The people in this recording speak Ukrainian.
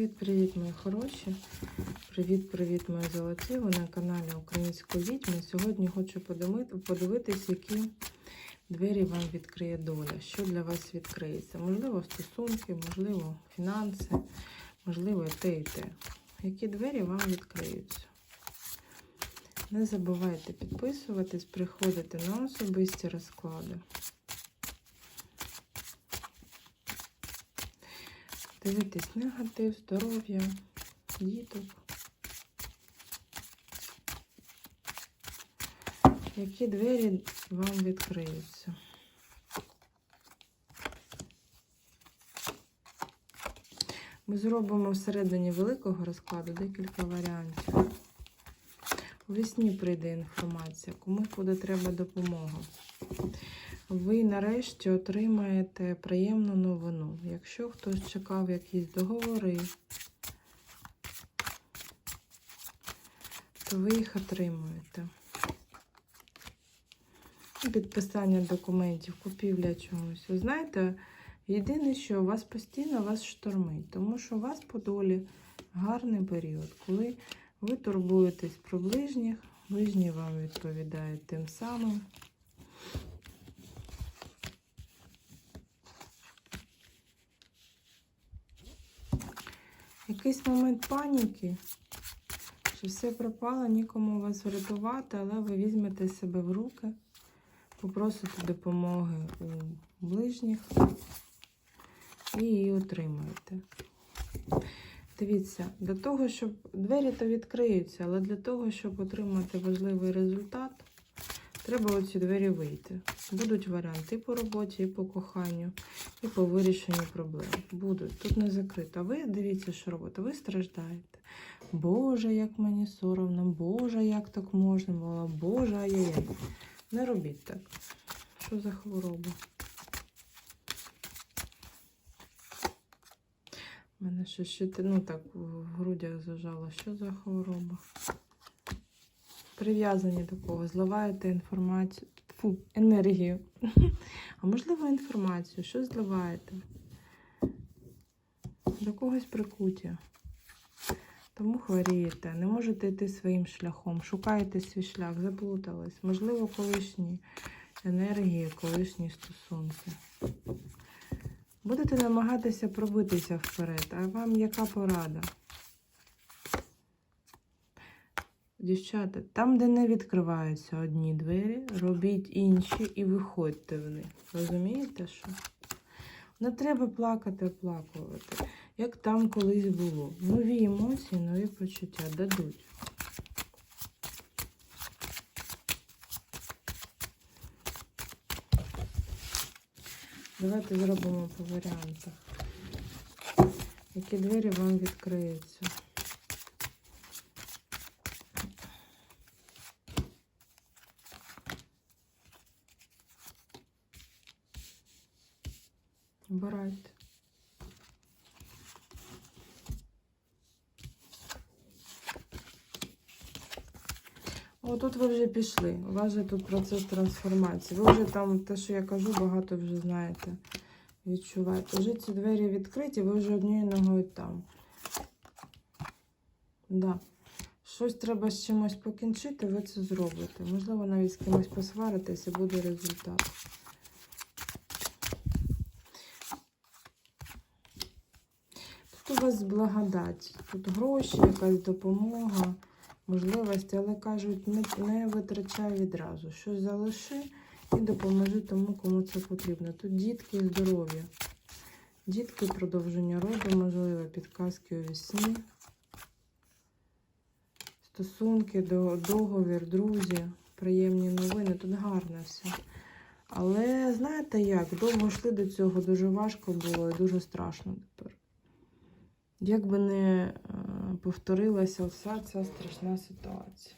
Привіт-привіт, мої хороші! Привіт-привіт, мої золоті! Ви на каналі Української відьми. Сьогодні хочу подивити- подивитись, які двері вам відкриє доля, що для вас відкриється. Можливо, стосунки, можливо, фінанси, можливо, і те, і те. Які двері вам відкриються. Не забувайте підписуватись, приходити на особисті розклади. Дивитись негатив, здоров'я, діток. Які двері вам відкриються? Ми зробимо всередині великого розкладу декілька варіантів. У вісні прийде інформація, комусь буде треба допомога. Ви нарешті отримаєте приємну новину. Якщо хтось чекав якісь договори, то ви їх отримуєте. Підписання документів, купівля чогось. Знаєте, єдине, що у вас постійно вас штормить, тому що у вас по долі гарний період, коли ви турбуєтесь про ближніх, ближні вам відповідають тим самим. Якийсь момент паніки, що все пропало, нікому вас врятувати, але ви візьмете себе в руки, попросите допомоги у ближніх і її отримаєте. Дивіться, для того, щоб двері то відкриються, але для того, щоб отримати важливий результат, треба оці двері вийти. Будуть варіанти по роботі, і по коханню, і по вирішенню проблем. Будуть. Тут не закрито. Ви дивіться, що робите. Ви страждаєте. Боже, як мені соромно, Боже, як так можна було, Боже, ай-яй-яй. Не робіть так. Що за хвороба? Мене ще щити, ну так, в грудях зажало. Що за хвороба? Прив'язані до кого? Зливаєте інформацію, фу, енергію. А можливо, інформацію. Що зливаєте? До когось прикуття. Тому хворієте, не можете йти своїм шляхом, шукаєте свій шлях, заплутались. Можливо, колишні енергії, колишні стосунки. Будете намагатися пробитися вперед, а вам яка порада? Дівчата, там, де не відкриваються одні двері, робіть інші і виходьте в них. Розумієте, що? Не треба плакати, оплакувати. Як там колись було. Нові емоції, нові почуття дадуть. Давайте зробимо по варіантах. Які двері вам відкриються? Обирайте. О, тут ви вже пішли. У вас же тут процес трансформації. Ви вже там, те, що я кажу, багато вже знаєте. Відчуваєте. Вже ці двері відкриті, ви вже однією ногою там. Да. Щось треба з чимось покінчити, ви це зробите. Можливо, навіть з кимось посваритесь і буде результат. Тут у вас благодать, тут гроші, якась допомога, можливості, але кажуть, не, не витрачай відразу. Щось залиши і допоможи тому, кому це потрібно. Тут дітки і здоров'я. Дітки, продовження роду, можливо, підказки у вісні. Стосунки, до- договір, друзі, приємні новини. Тут гарно все. Але знаєте як? Довго йшли до цього, дуже важко було і дуже страшно тепер. Як би не е, повторилася вся ця страшна ситуація.